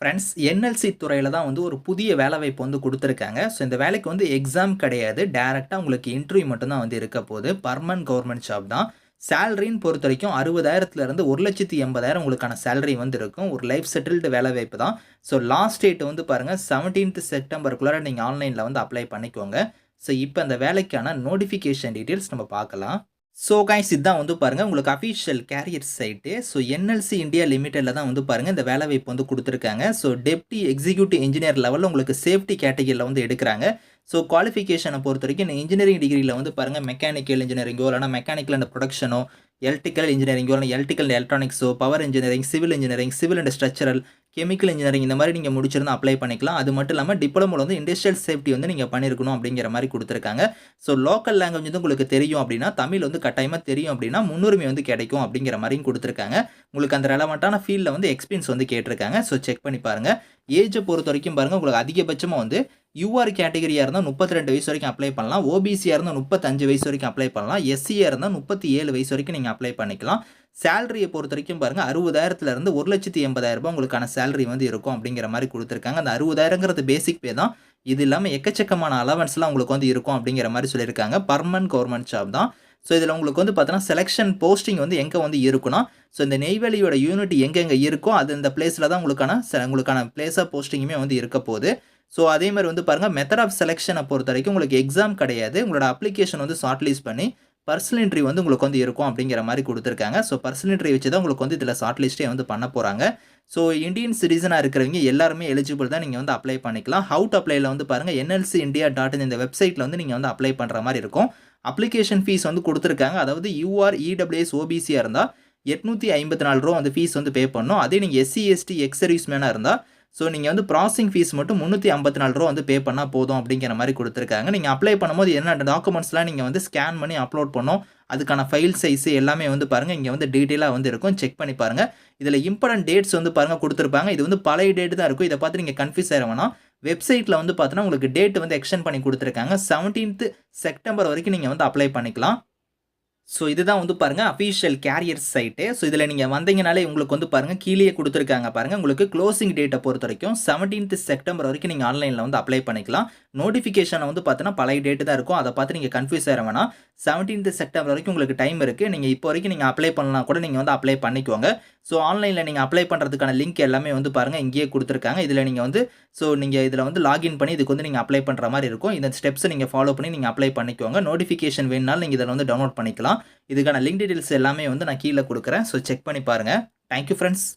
Friends NLC துறையில் தான் வந்து ஒரு புதிய வேலைவாய்ப்பு வந்து கொடுத்துருக்காங்க. ஸோ இந்த வேலைக்கு வந்து எக்ஸாம் கிடையாது. டேரெக்டாக உங்களுக்கு இன்டர்வியூ மட்டும்தான் வந்து இருக்க போகுது. பர்மனன்ட் கவர்மெண்ட் ஜாப் தான். சேலரின்னு பொறுத்த வரைக்கும் அறுபதாயிரத்துலேருந்து ஒரு லட்சத்தி எண்பதாயிரம் உங்களுக்கான சேலரி வந்து இருக்கும். ஒரு லைஃப் செட்டில்டு வேலை வாய்ப்பு தான். ஸோ லாஸ்ட் டேட் வந்து பாருங்கள் செவன்டீன்த் செப்டம்பருக்குள்ளே நீங்கள் ஆன்லைனில் வந்து அப்ளை பண்ணிக்கோங்க. ஸோ இப்போ அந்த வேலைக்கான நோட்டிஃபிகேஷன் டீட்டெயில்ஸ் நம்ம பார்க்கலாம். ஸோ கைஸ் இதுதான் வந்து பாருங்கள் உங்களுக்கு official career site so NLC India லிமிட்டடில் தான் வந்து பாருங்கள் இந்த வேலை வாய்ப்பு வந்து கொடுத்துருக்காங்க. ஸோ டெப்டி எக்ஸிக்யூட்டிவ் இன்ஜினியர் லெவலில் உங்களுக்கு சேஃப்டி கேட்டகரியில் வந்து எடுக்கிறாங்க. ஸோ குவாலிஃபிகேஷனை பொறுத்த வரைக்கும் இந்த இன்ஜினியரிங் டிகிரியில் வந்து பாருங்கள் மெக்கானிக்கல் இன்ஜினியரிங்கோ இல்லைனா மெக்கானிக்கல் அண்ட் ப்ரொடக்ஷனோ எலக்ட்ரிக்கல் இன்ஜினியரிங்கோ இல்லை electrical எலக்ட்ரானிக்ஸோ power engineering civil engineering civil and structural chemical engineering இந்த மாதிரி நீங்கள் முடிச்சிருந்தால் அப்ளை பண்ணிக்கலாம். அது மட்டும் இல்லாமல் டிப்ளமோவில் வந்து இண்டஸ்ட்ரியல் சேஃப்டி வந்து நீங்கள் பண்ணியிருக்கணும் அப்படிங்கிற மாதிரி கொடுத்துருக்காங்க. ஸோ லோக்கல் லாங்குவேஜ் வந்து உங்களுக்கு தெரியும் அப்படின்னா தமிழ் வந்து கட்டாயமாக தெரியும் அப்படின்னா முன்னுரிமை வந்து கிடைக்கும் அப்படிங்கிற மாதிரியும் கொடுத்துருக்காங்க. உங்களுக்கு அந்த ரெலவெண்ட்டான ஃபீல்டில் வந்து எக்ஸ்பீரியன்ஸ் வந்து கேட்டிருக்காங்க. ஸோ செக் பண்ணி பாருங்கள் ஏஜை பொறுத்த வரைக்கும் பாருங்கள் உங்களுக்கு அதிகபட்சமாக வந்து யூஆர் கேட்டகரியாக இருந்தால் முப்பத்தி ரெண்டு வயசு வரைக்கும் அப்ளை பண்ணலாம். ஓபிசியாக இருந்தால் முப்பத்தஞ்சு வயசு வரைக்கும் அப்ளை பண்ணலாம். எஸ்சியாக இருந்தால் முப்பத்தி ஏழு வயசு வரைக்கும் நீங்கள் அப்ளை பண்ணிக்கலாம். சேலரியை பொறுத்த வரைக்கும் பாருங்கள் அறுபதாயிரத்துலேருந்து ஒரு லட்சத்தி எண்பதாயிரம் ரூபாய் உங்களுக்கான சேலரி வந்து இருக்கும் அப்படிங்கிற மாதிரி கொடுத்துருக்காங்க. அந்த அறுபதாயிரங்கிறது பேசிக் பே தான். இது இல்லாமல் எக்கச்சக்கமான அலவன்ஸ்லாம் உங்களுக்கு வந்து இருக்கும் அப்படிங்கிற மாதிரி சொல்லியிருக்காங்க. பர்மனன்ட் கவர்மெண்ட் ஜாப் தான். ஸோ இதில் உங்களுக்கு வந்து பார்த்தோன்னா செலெக்ஷன் போஸ்டிங் வந்து எங்கே வந்து இருக்குன்னா ஸோ இந்த நெய்வேலியோட யூனிட் எங்கெங்கே இருக்கோ அது இந்த பிளேஸில் தான் உங்களுக்கான உங்களுக்கான பிளேஸாக போஸ்டிங்குமே வந்து இருக்க போகுது. ஸோ அதே மாதிரி வந்து பாருங்கள் மெத்தட் ஆஃப் செலெக்ஷனை பொறுத்த வரைக்கும் உங்களுக்கு எக்ஸாம் கிடையாது. உங்களோட அப்ளிகேஷன் வந்து ஷார்ட் லிஸ்ட் பண்ணி பர்சனல் இன்ட்ரி வந்து உங்களுக்கு வந்து இருக்கும் அப்படிங்கிற மாதிரி கொடுத்துருக்காங்க. ஸோ பர்சனல் இன்ட்ரி வச்சு தான் உங்களுக்கு வந்து இதில் ஷார்ட் லிஸ்ட்டே வந்து பண்ண போகிறாங்க ஸோ இந்தியன் சிட்டிசனாக இருக்கிறவங்க எல்லாருமே எலிஜிபிள் தான் நீங்கள் வந்து அப்ளை பண்ணிக்கலாம். ஹவுட் அப்ளைல வந்து பாருங்கள் என்எல்சி இந்தியா டாட் இன் இந்த வெப்சைட்டில் வந்து நீங்கள் வந்து அப்ளை பண்ணுற மாதிரி இருக்கும். அப்ளிகேஷன் ஃபீஸ் வந்து கொடுத்துருக்காங்க. அதாவது யூஆர் இடபிள்யூஎஸ் ஓபிசியாக இருந்தால் எட்நூற்றி ஐம்பத்தி நாலு ரூபா வந்து ஃபீஸ் வந்து பே பண்ணும். அதே நீங்கள் எஸ்சி எஸ்டி எக்ஸ் சர்வீஸ்மேனாக இருந்தால் ஸோ நீங்கள் வந்து ப்ராசஸிங் ஃபீஸ் மட்டும் முந்நூற்றி ஐம்பத்தி நாலு ரூபா வந்து பே பண்ணால் போதும் அப்படிங்கிற மாதிரி கொடுத்துருக்காங்க. நீங்கள் அப்ளை பண்ணும்போது என்ன டாக்குமெண்ட்ஸ்லாம் நீங்கள் வந்து ஸ்கேன் பண்ணி அப்லோட் பண்ணோம். அதுக்கான ஃபைல் சைஸு எல்லாமே வந்து பாருங்கள் இங்கே வந்து டீட்டெயிலாக வந்து இருக்கும். செக் பண்ணி பாருங்கள் இதில் இம்பார்ட்டன்ட் டேட்ஸ் வந்து பாருங்கள் கொடுத்துருப்பாங்க. இது வந்து பழைய டேட் தான் இருக்கும். இதை பார்த்து நீங்கள் கன்ஃபியூஸ் ஆகிற வேணாம். வெப்சைட்டில் வந்து பார்த்தோன்னா உங்களுக்கு டேட் வந்து எக்ஸ்டெண்ட் பண்ணி கொடுத்துருக்காங்க. செவன்டீன்த் செப்டம்பர் வரைக்கும் நீங்கள் வந்து அப்ளை பண்ணிக்கலாம். ஸோ இதுதான் வந்து பாருங்கள் அஃபீஷியல் கேரியர் சைட்டு ஸோ இதில் நீங்கள் வந்தீங்கனாலே உங்களுக்கு வந்து பாருங்கள் கீழே கொடுத்துருக்காங்க பாருங்கள் உங்களுக்கு க்ளோசிங் டேட்டை பொறுத்த வரைக்கும் செவன்டீன்த் செப்டம்பர் வரைக்கும் நீங்கள் ஆன்லைனில் வந்து அப்ளை பண்ணிக்கலாம். நோட்டிஃபிகேஷனை வந்து பார்த்தீங்கன்னா பழைய டேட்டு தான் இருக்கும். அதை பார்த்து நீங்கள் கன்ஃபியூஸ் ஆகிற வேணாம். செவன்டீன்த் செப்டம்பர் வரைக்கும் உங்களுக்கு டைம் இருக்குது நீங்கள் இப்போ வரைக்கும் நீங்கள் அப்ளை பண்ணலாம் கூட நீங்கள் வந்து அப்ளை பண்ணிக்கோங்க. ஸோ ஆன்லைனில் நீங்கள் அப்ளை பண்ணுறதுக்கான லிங்க் எல்லாமே வந்து பாருங்கள் இங்கேயே கொடுத்துருக்காங்க. இதில் நீங்கள் வந்து ஸோ நீங்கள் இதில் வந்து லாகின் பண்ணி இதுக்கு வந்து நீங்கள் அப்ளை பண்ணுற மாதிரி இருக்கும். இந்த ஸ்டெப்ஸை நீங்கள் ஃபாலோ பண்ணி நீங்கள் அப்ளை பண்ணிக்கோங்க. நோட்டிஃபிகேஷன் வேணுனாலும் நீங்கள் இதில் வந்து டவுன்லோட் பண்ணிக்கலாம். இதுக்கான லிங்க் டீட்டெயில்ஸ் எல்லாமே வந்து நான் கீழே கொடுக்குறேன். ஸோ செக் பண்ணி பாருங்கள் தேங்க்யூ ஃப்ரெண்ட்ஸ்